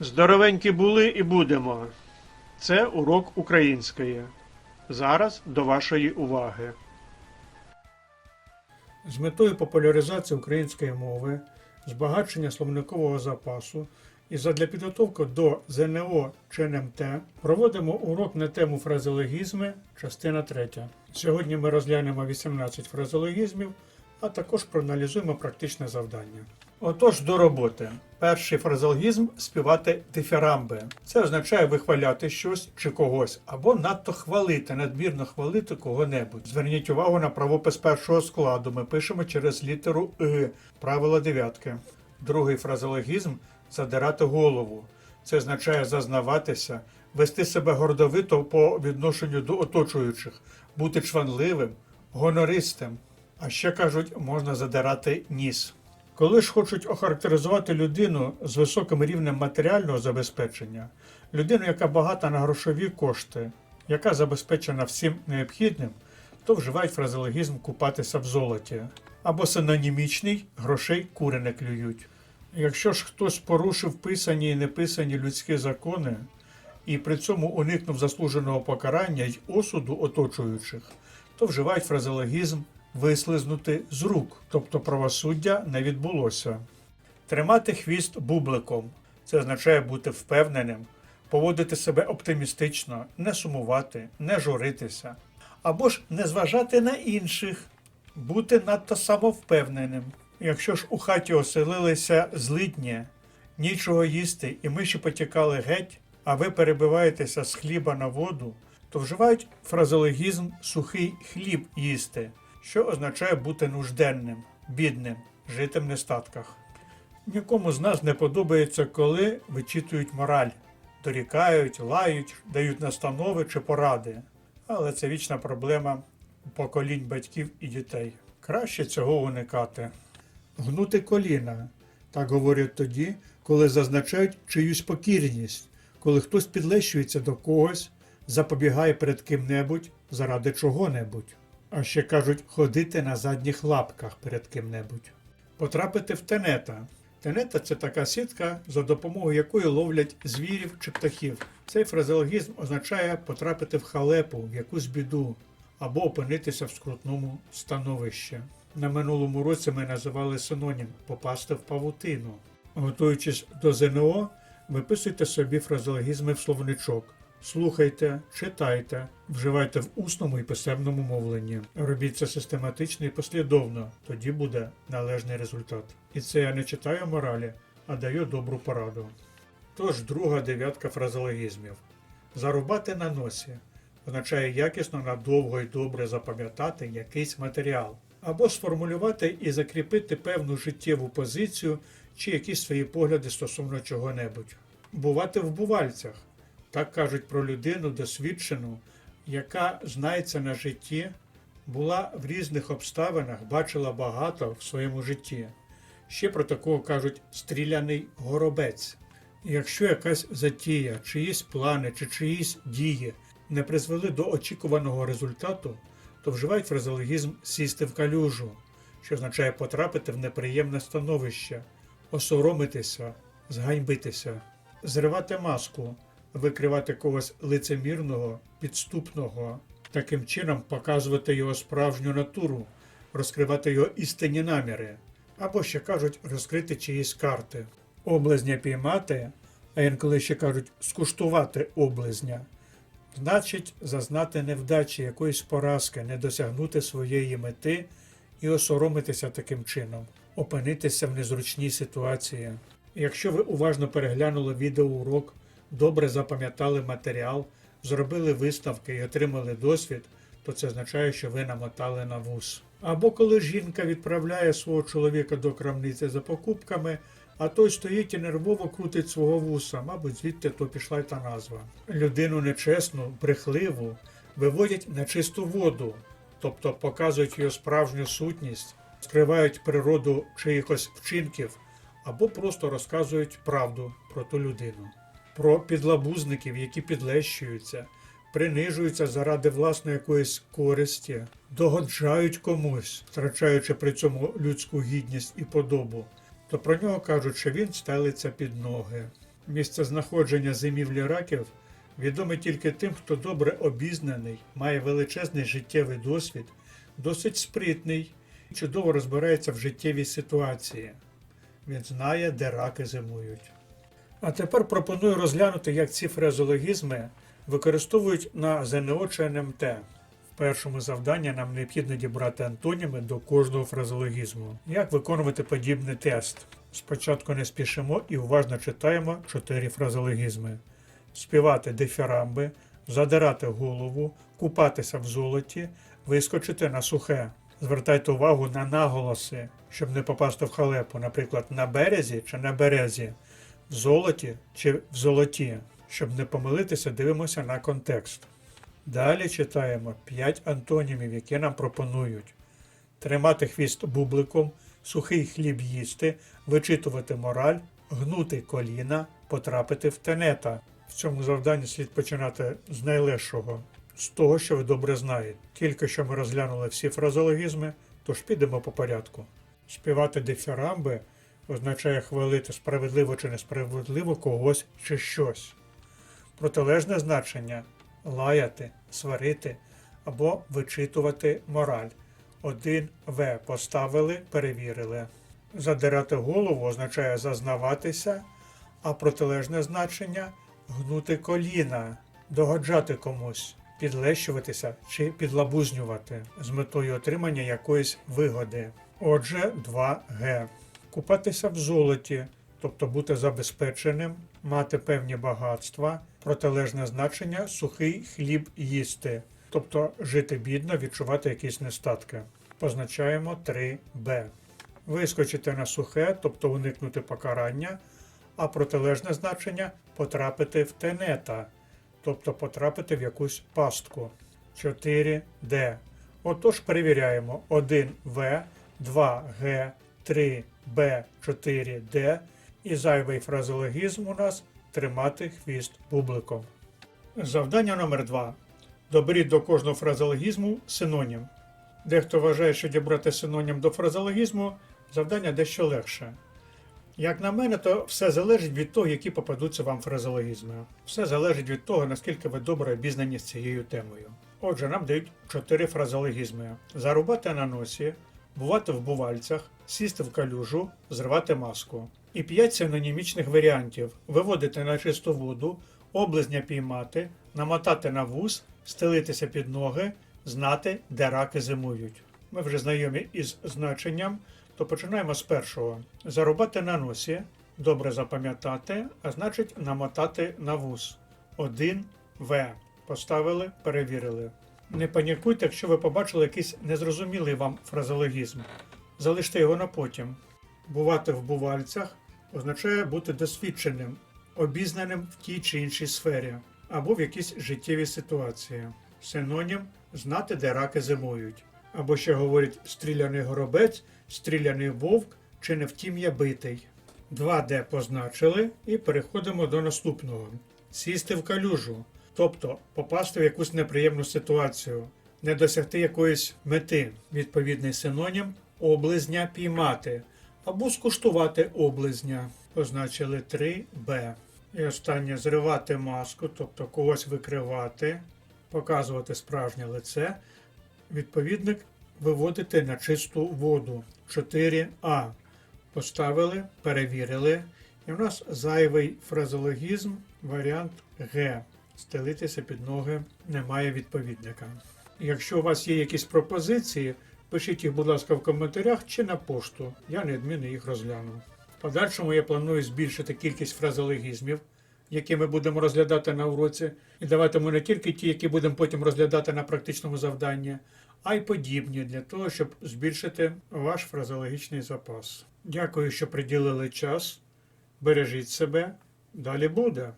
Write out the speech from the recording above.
Здоровенькі були і будемо. Це урок української. Зараз до вашої уваги. З метою популяризації української мови, збагачення словникового запасу і задля підготовки до ЗНО чи НМТ проводимо урок на тему фразеологізми, частина 3. Сьогодні ми розглянемо 18 фразеологізмів, а також проаналізуємо практичне завдання. Отож, до роботи. Перший фразеологізм співати дифірамби. Це означає вихваляти щось чи когось, або надто хвалити, надмірно хвалити кого-небудь. Зверніть увагу на правопис першого складу. Ми пишемо через літеру И, правило дев'ятки. Другий фразеологізм задирати голову. Це означає зазнаватися, вести себе гордовито по відношенню до оточуючих, бути чванливим, гонористим. А ще кажуть, можна задирати ніс. Коли ж хочуть охарактеризувати людину з високим рівнем матеріального забезпечення, людину, яка багата на грошові кошти, яка забезпечена всім необхідним, то вживають фразеологізм купатися в золоті або синонімічний грошей кури не клюють. Якщо ж хтось порушив писані і неписані людські закони і при цьому уникнув заслуженого покарання й осуду оточуючих, то вживають фразеологізм вислизнути з рук, тобто правосуддя не відбулося. Тримати хвіст бубликом це означає бути впевненим, поводити себе оптимістично, не сумувати, не журитися, або ж не зважати на інших, бути надто самовпевненим. Якщо ж у хаті оселилися злидні, нічого їсти і миші потікали геть, а ви перебиваєтеся з хліба на воду, то вживають фразеологізм сухий хліб їсти, що означає бути нужденним, бідним, жити в нестатках. Нікому з нас не подобається, коли вичитують мораль, дорікають, лають, дають настанови чи поради. Але це вічна проблема поколінь батьків і дітей. Краще цього уникати. Гнути коліна. Так говорять тоді, коли зазначають чиюсь покірність, коли хтось підлещується до когось, запобігає перед ким-небудь заради чого-небудь. А ще кажуть ходити на задніх лапках перед ким-небудь. Потрапити в тенета. Тенета це така сітка, за допомогою якої ловлять звірів чи птахів. Цей фразеологізм означає потрапити в халепу, в якусь біду або опинитися в скрутному становищі. На минулому році ми називали синонім попасти в павутину. Готуючись до ЗНО, виписуйте собі фразеологізми в словничок. Слухайте, читайте, вживайте в усному і писемному мовленні. Робіть це систематично і послідовно, тоді буде належний результат. І це я не читаю моралі, а даю добру пораду. Тож друга дев'ятка фразеологізмів. Зарубати на носі означає якісно надовго і добре запам'ятати якийсь матеріал, або сформулювати і закріпити певну життєву позицію чи якісь свої погляди стосовно чого-небудь. Бувати в бувальцях. Так кажуть про людину досвідчену, яка знається на житті, була в різних обставинах, бачила багато в своєму житті. Ще про такого кажуть стріляний горобець. І Якщо якась затія, чиїсь плани чи чиїсь дії не призвели до очікуваного результату, то вживають фразеологізм сісти в калюжу, що означає потрапити в неприємне становище, осоромитися, зганьбитися, зривати маску, викривати когось лицемірного, підступного, таким чином показувати його справжню натуру, розкривати його істинні наміри, або ще кажуть розкрити чиїсь карти, облизня піймати, а інколи ще кажуть скуштувати облизня. Значить, зазнати невдачі якоїсь поразки, не досягнути своєї мети і осоромитися таким чином, опинитися в незручній ситуації. Якщо ви уважно переглянули відеоурок, добре запам'ятали матеріал, зробили виставки і отримали досвід, то це означає, що ви намотали на вус. Або коли жінка відправляє свого чоловіка до крамниці за покупками, а той стоїть і нервово крутить свого вуса, мабуть, звідти то пішла й та назва. Людину нечесну, брехливу виводять на чисту воду, тобто показують її справжню сутність, скривають природу чиїхось вчинків або просто розказують правду про ту людину, про підлабузників, які підлещуються, принижуються заради власної якоїсь користі, догоджають комусь, втрачаючи при цьому людську гідність і подобу то про нього кажуть, що він стелиться під ноги. Місце знаходження зимівлі раків відоме тільки тим, хто добре обізнаний, має величезний життєвий досвід, досить спритний, чудово розбирається в життєвій ситуації. Він знає, де раки зимують. А тепер пропоную розглянути, як ці фразеологізми використовують на ЗНО чи НМТ. В першому завданні нам необхідно дібрати антоніми до кожного фразеологізму. Як виконувати подібний тест? Спочатку не спішимо і уважно читаємо чотири фразеологізми: співати дифірамби, задирати голову, купатися в золоті, вискочити на сухе. Звертайте увагу на наголоси, щоб не попасти в халепу, наприклад, на березі чи на березі, в золоті чи в золоті. Щоб не помилитися, дивимося на контекст. Далі читаємо 5 антонімів, які нам пропонують: тримати хвіст бубликом, сухий хліб їсти, вичитувати мораль, гнути коліна, потрапити в тенета. В цьому завданні слід починати з найлегшого, з того, що ви добре знаєте. Тільки що ми розглянули всі фразологізми, тож підемо по порядку. Співати дифірамби означає хвалити справедливо чи несправедливо когось чи щось. Протилежне значення лаяти, сварити або вичитувати мораль. Один В поставили, перевірили. Задирати голову означає зазнаватися, а протилежне значення гнути коліна, догоджати комусь, підлещуватися чи підлабузнювати з метою отримання якоїсь вигоди. Отже, 2Г. Купатися в золоті, тобто бути забезпеченим, мати певні багатства, протилежне значення сухий хліб їсти, тобто жити бідно, відчувати якісь нестатки. Позначаємо 3Б. Вискочити на сухе, тобто уникнути покарання, а протилежне значення потрапити в тенета, тобто потрапити в якусь пастку. 4D. Отож перевіряємо 1В, 2Г, 3Б, 4D і зайвий фразеологізм у нас тримати хвіст бубликом. Завдання номер 2. Доберіть до кожного фразеологізму синонім. Дехто вважає, що дібрати синонім до фразеологізму завдання дещо легше. Як на мене, то все залежить від того, які попадуться вам фразеологізми. Все залежить від того, наскільки ви добре обізнані з цією темою. Отже, нам дають чотири фразеологізми: зарубати на носі, бувати в бувальцях, сісти в калюжу, зривати маску. І п'ять синонімічних варіантів: виводити на чисту воду, облизня піймати, намотати на вуз, стелитися під ноги, знати, де раки зимують. Ми вже знайомі із значенням, то починаємо з першого: зарубати на носі, добре запам'ятати, а значить намотати на вуз. 1 В. Поставили, перевірили. Не панікуйте, якщо ви побачили якийсь незрозумілий вам фразеологізм. Залиште його на потім. Бувати в бувальцях означає бути досвідченим, обізнаним в тій чи іншій сфері або в якійсь життєвій ситуації. Синонім знати, де раки зимують. Або ще говорять стріляний горобець, стріляний вовк чи не втім я битий. 2D позначили і переходимо до наступного: сісти в калюжу, тобто попасти в якусь неприємну ситуацію, не досягти якоїсь мети. Відповідний синонім облизня піймати або скуштувати облизня. Позначили 3Б. І останнє зривати маску, тобто когось викривати, показувати справжнє лице. Відповідник виводити на чисту воду 4А. Поставили, перевірили. І в нас зайвий фразеологізм, варіант Г. Стелитися під ноги немає відповідника. Якщо у вас є якісь пропозиції, пишіть їх, будь ласка, в коментарях чи на пошту. Я неодмінно їх розгляну. В подальшому я планую збільшити кількість фразеологізмів, які ми будемо розглядати на уроці, і даватиму не тільки ті, які будемо потім розглядати на практичному завданні, а й подібні для того, щоб збільшити ваш фразеологічний запас. Дякую, що приділили час. Бережіть себе. Далі буде.